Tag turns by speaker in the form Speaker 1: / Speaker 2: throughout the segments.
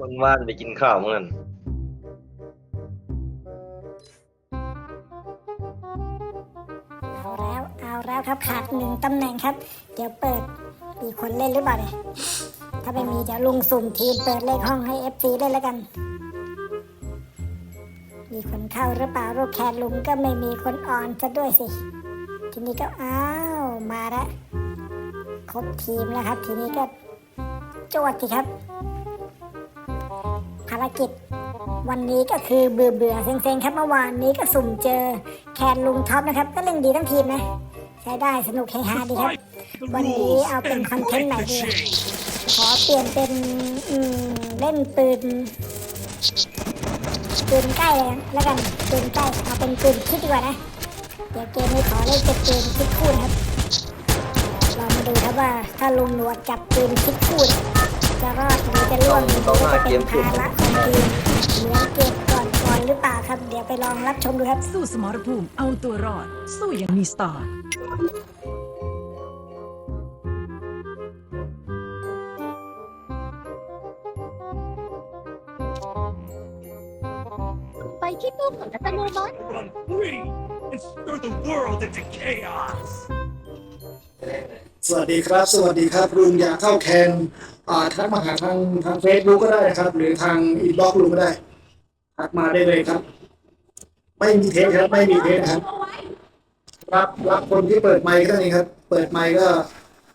Speaker 1: วันว่านไปกินข้าวเหมือน
Speaker 2: เอาแล้วเอาแล้วครับขาดหนึ่งตำแหน่งครับ เดี๋ยวเปิดมีคนเล่นหรือเปล่าเนี่ยถ้าไม่มีเดี๋ยวลุงสุ่มทีมเปิดเลขห้องให้ FC ได้แล้วกัน มีคนเข้าหรือเปล่าลูกแคนลุงก็ไม่มีคนออนซะด้วยสิ ทีนี้ก็อ้าวมาแล้วครบทีมแล้วครับ ทีนี้ก็จวดสิครับารกิจ วันนี้ก็คือเบื่อเบื่อๆเซ็งๆครับเมื่อวานนี้ก็สุ่มเจอแคนลุงท็อปนะครับ ก็เล่นดีทั้งทีมนะ ใช้ได้สนุกเฮฮาดีครับ วันนี้เอาเป็นคอนเทนต์ไหนดีขอเปลี่ยนเป็นอืมเล่นปืนปืนใกล้เลยแล้วกันปืนใกล้เอาเป็นปืนคิดดีกว่านะเดี๋ยวเกมนี้ขอเล่นเป็นปืนคิดคู่นะครับเรามาดูครับว่าถ้าลุงหนวดจับปืนคิดคู่น จะรอดหรือจะล่วงหรือจะเป็นภาระของทีมเหมือนเกมก่อนๆหรือเปล่าครับ เดี๋ยวไปลองรับชมดูครับ
Speaker 3: สู้สมรภูมิเอาตัวรอด สู้อย่างมีสไตล์
Speaker 4: ไปที่ตู้กดอัตโนมัติ
Speaker 5: Run free and stir the world into chaos.
Speaker 6: สวัสดีครับ สวัสดีครับลุงอยากเข้าแคนอ่าทักมาหาทางทางเฟซบุ๊กก็ได้นะครับ หรือทางอินบ็อกซ์ลุงก็ได้ทักมาได้เลยครับ ไม่มีเทสครับไม่มีเทสนครับ รับรับคนที่เปิดไมค์ก็ได้ครับ เปิดไมค์ก็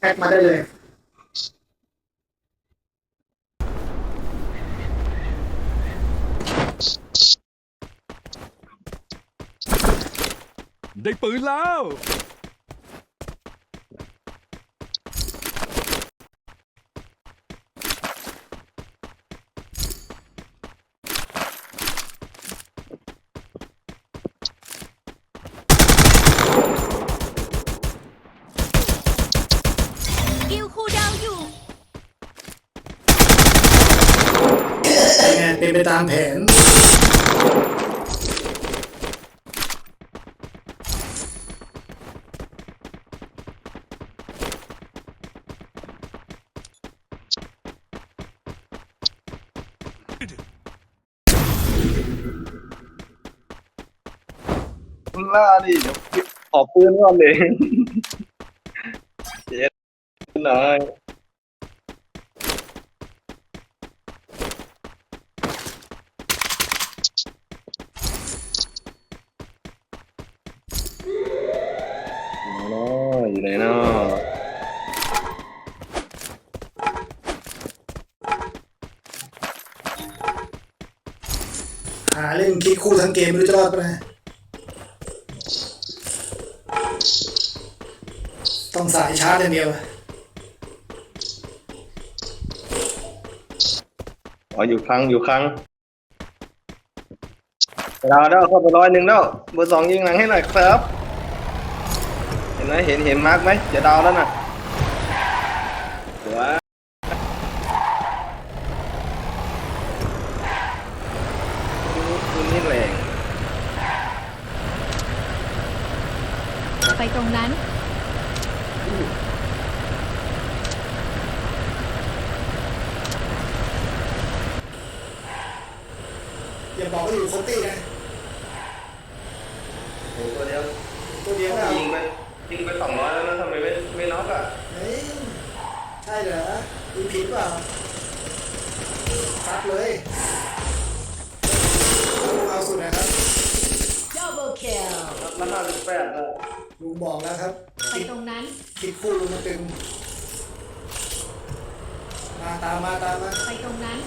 Speaker 6: แอดมาได้เลย
Speaker 5: ได้ปืนแล้ว
Speaker 4: กิลคูลดาวน์อยู่
Speaker 6: เป็นไปตามแผน
Speaker 1: มึงล่าดิเดี๋ยวขอปืนก่อนเลยเจ็ดหน่อย อยู่ไหนเนาะอยู่ไหนเนาะ
Speaker 6: หาเล่นคิดคู่ทั้งเกมไม่รู้จะรอดปะนะต้องสายชาร์จอย่างเดียว
Speaker 1: อ๋ออยู่ครั้งอยู่ครั้งเราได้เข้าไปร้อยหนึ่งแล้วเบอร์สองยิงหลังให้หน่อยครับ เห็นไหมเห็นเห็นมาร์กไหมจะดาวแล้วน่ะสวยคุณนี่แรง
Speaker 4: ไปตรงนั้น
Speaker 6: อย่าบอกว่าอยู่โคตี้นะ
Speaker 1: โอ้ตัวเดียว
Speaker 6: ตัวเดียวนะ
Speaker 1: ยิงไป ยิงไปสองร้อยแล้วนะทำไมไม่ไม่น็อกอะ
Speaker 6: เฮ้ยใช่เหรอดูผิดเปล่าซัดเลยเอาสุดนะครับ
Speaker 3: Double kill
Speaker 1: แล้วห้าสิบแปดแล้ว
Speaker 6: ลุงบอกแล้วครับ
Speaker 4: ไปตรงนั้น
Speaker 6: คิดคู่ลุงมันตึงมาตามมาตามมา
Speaker 4: ไปตรงนั้น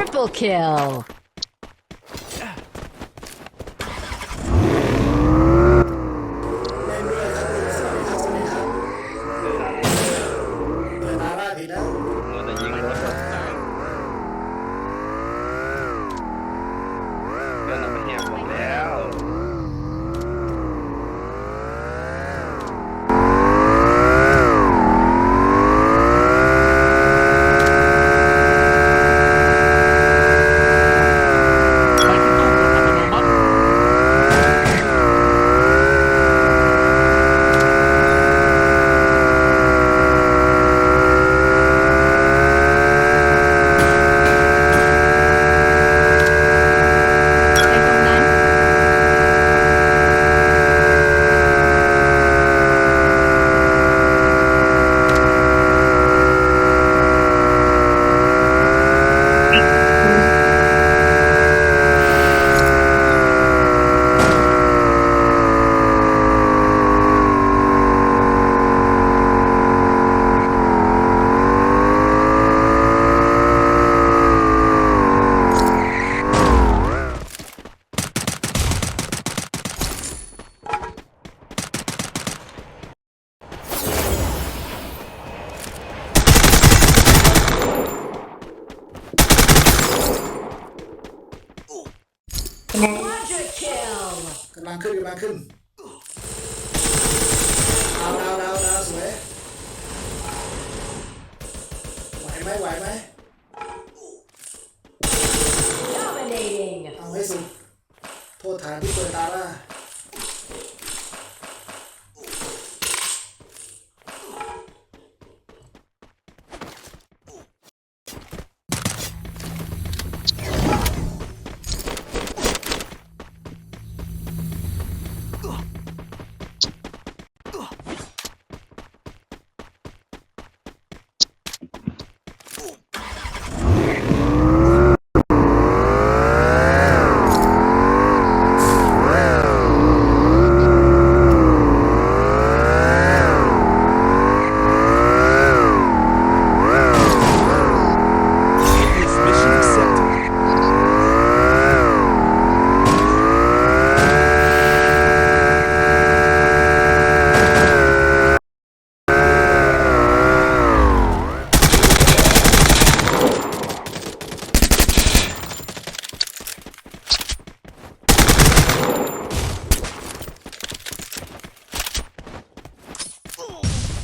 Speaker 3: Triple kill
Speaker 6: กำลังขึ้นกำลังขึ้นเอาเอาเอาเอาวสวย ไหวไหมไหวไหมเอาให้สุด โทษฐานที่เปิดตาล่า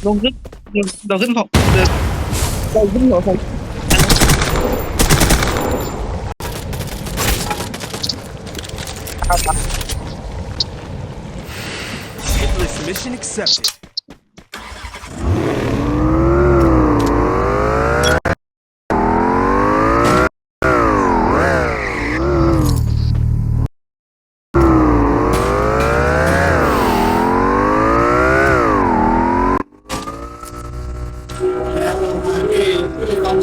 Speaker 1: ลงขึ้นลงลงขึ้นผมเดินลงขึ้นหัวผม
Speaker 5: Hitless mission accepted.
Speaker 6: แล้ว ลงมาที่ที่กอง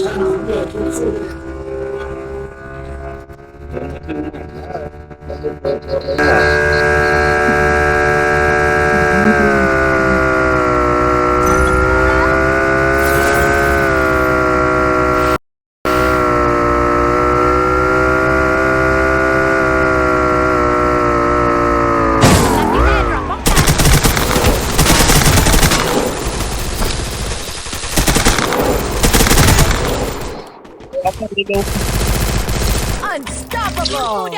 Speaker 3: Unstoppable.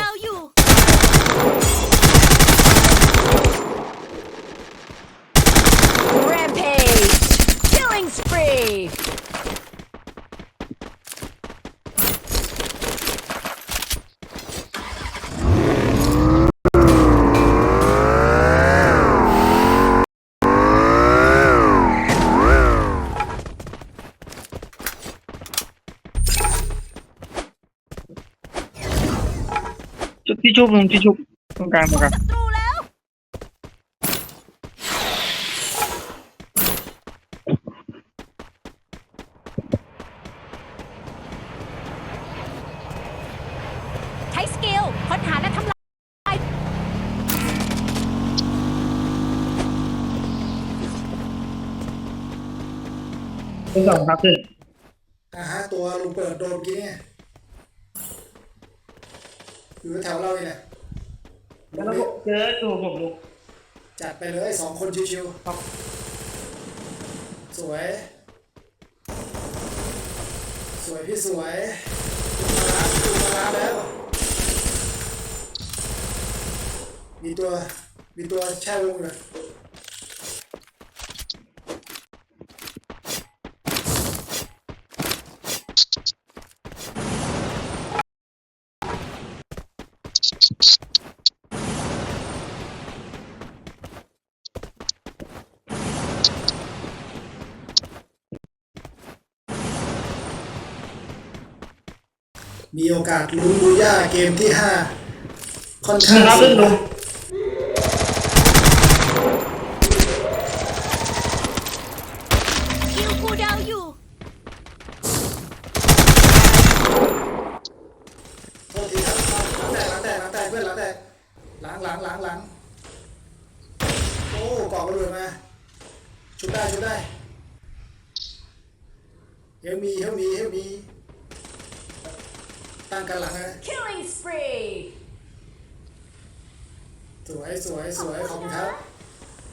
Speaker 1: ที่ชุบลงที่ชุบตรงกลางตรงกลาง
Speaker 4: ศัตรูแล้ว ใช้สกิลค้นหาและทำลาย
Speaker 1: เป็นสองครับขึ้น
Speaker 6: อ่าฮะตัวลุงเปิดโดนเมื่อกี้เนี่ย อยู่แถวเราเนี่ยแหละ
Speaker 1: แล้วก็เจอตัวผมลง
Speaker 6: จัดไปเลยสองคนชิว
Speaker 1: ครับ
Speaker 6: ๆสวย สวยพี่สวยมารับมารับแล้ว มีตัว มีตัวแช่วงเลย มีโอกาสลุ้นบูย่าเกมที่5ค่อนข้าง
Speaker 1: ครับ
Speaker 6: สู
Speaker 1: ขึ้น
Speaker 6: ง
Speaker 1: ลง
Speaker 4: คิวคูดาวอยู่
Speaker 6: โทษทีครับหลังแตกหลังแตกหลังแตกเพื่อนหลังแตกหลังหลังหลังหลังโอ้กรอกกระโดดมา ชุดได้ชุดได้เฮลมีเฮลมีเฮลมี ตั้งกันหลังนะ
Speaker 3: Killing spree.
Speaker 6: สวยสวยสวยขอบคุณครับ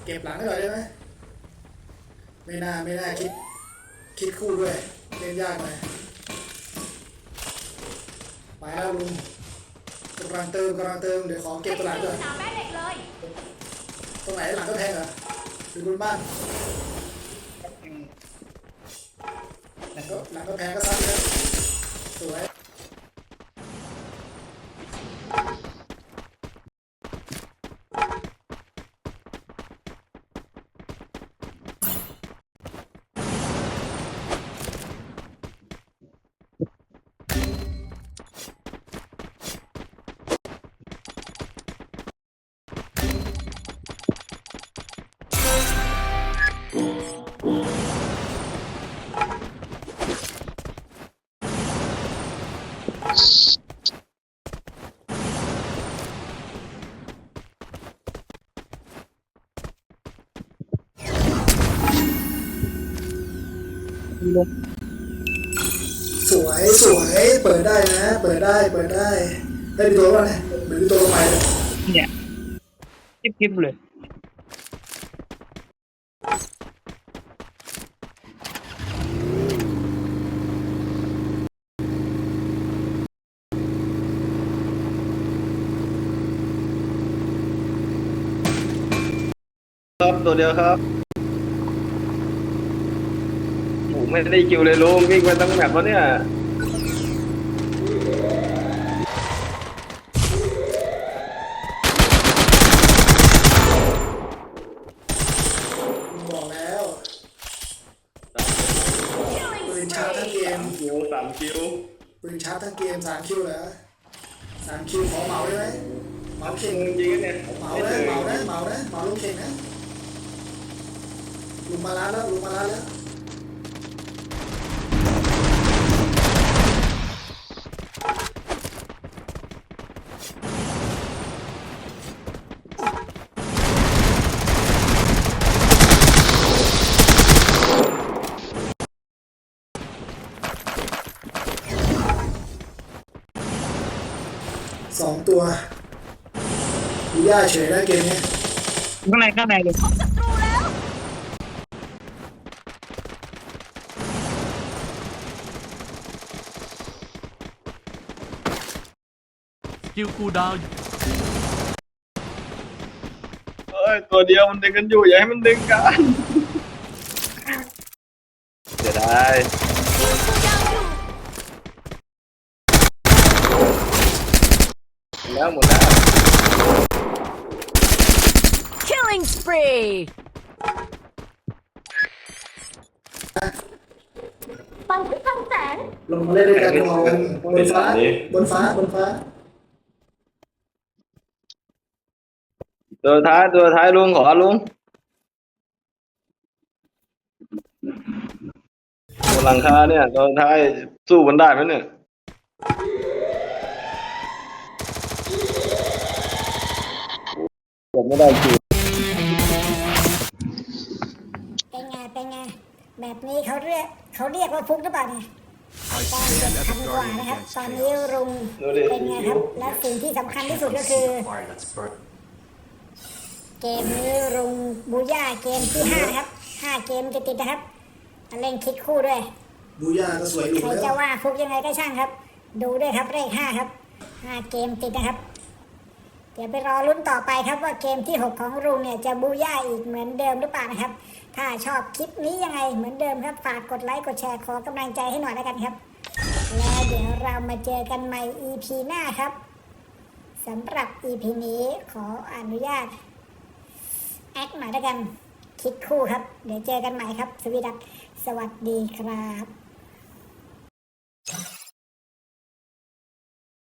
Speaker 6: เก็บหลังให้หน่อยได้ไหมไม่น่าไม่น่าคิด คิดคู่ด้วยเล่นยากหน่อยไปแล้วลุงกำลังเติมกำลังเติมเดี๋ยวขอเก็บตลาดก่อน
Speaker 4: สามแม่เหล็กเลย
Speaker 6: โรงไหนหลังก็แพงเหรอหรือบนบ้านหลังก็หลังก็แพงก็ซ้ำเลยสวย สวยสวย เปิดได้นะ เปิดได้ เปิดได้ได้ดีตัวแล้วเนี่ยเหมือนดีตัวลงไปเลย
Speaker 7: เนี่ยกิ๊บกิ๊บเลย
Speaker 1: ครับตัวเดียวครับโอ้ ไม่ได้คิวเลยลุงวิ่งมาตั้งแบบวะเนี่ย
Speaker 6: บอกแล้วปืนชาร์จทั้งเกม
Speaker 1: คิวสามคิว
Speaker 6: ปืนชาร์จทั้งเกมสามคิวเหรอสามคิวขอเหมาได้ไหมเหมาเข่ง
Speaker 1: จริงๆเนี่ย
Speaker 6: เหมานะเหมานะเหมานะเหมาลงเข่งนะลุงมาร้านแล้วลุงมาร้านแล้ว ตัวดูย่าเฉยได้เกมนี้
Speaker 7: ข้างในข้างในเลย
Speaker 5: สกิลกูดาว
Speaker 1: เอ้ยตัวเดียวมันดึงกันอยู่อย่าให้มันดึงกันเสียดายหมด แล้วหมดแล้ว
Speaker 3: Killing spree.
Speaker 6: ลงมาเล่นด้วยกันมองบนฟ้า บนฟ้า บนฟ้า
Speaker 1: ตัวท้ายตัวท้ายลุงขอลุงตัวหลังคาเนี่ยตัวท้ายสู้มันได้ไหมเนี่ย ผมไม่ได้คิว
Speaker 2: เป็นไง เป็นไง แบบนี้เขาเรียกเขาเรียกว่าฟุกหรือเปล่าเนี่ยตอนเจ็ดพันกว่านะครับ ตอนนี้รุงเป็นไงครับ และสิ่งที่สำคัญที่สุดก็คือ เกมนี้รุงบูย่าเกมที่ห้านะครับห้าเกมติดๆนะครับมาเล่นคิดคู่ด้วย
Speaker 6: บูย่าก็สวยอยู่
Speaker 2: ใคร
Speaker 6: แล้ว
Speaker 2: จะว่าฟุกยังไงก็ช่างครับ ดูด้วยครับเลขห้าครับห้าเกมติดนะครับ เดี๋ยวไปรอลุ้นต่อไปครับว่าเกมที่ 6 ของรุงเนี่ยจะบูย่าอีกเหมือนเดิมหรือเปล่านะครับ ถ้าชอบคลิปนี้ยังไงเหมือนเดิมครับ ฝากกดไลค์กดแชร์ขอกำลังใจให้หน่อยแล้วกันครับ แล้วเดี๋ยวเรามาเจอกันใหม่ EP หน้าครับสำหรับ EP นี้ขออนุญาตแอคหน่อยแล้วกันคิดคู่ครับ เดี๋ยวเจอกันใหม่ครับ สวีดัสสวัสดีครับ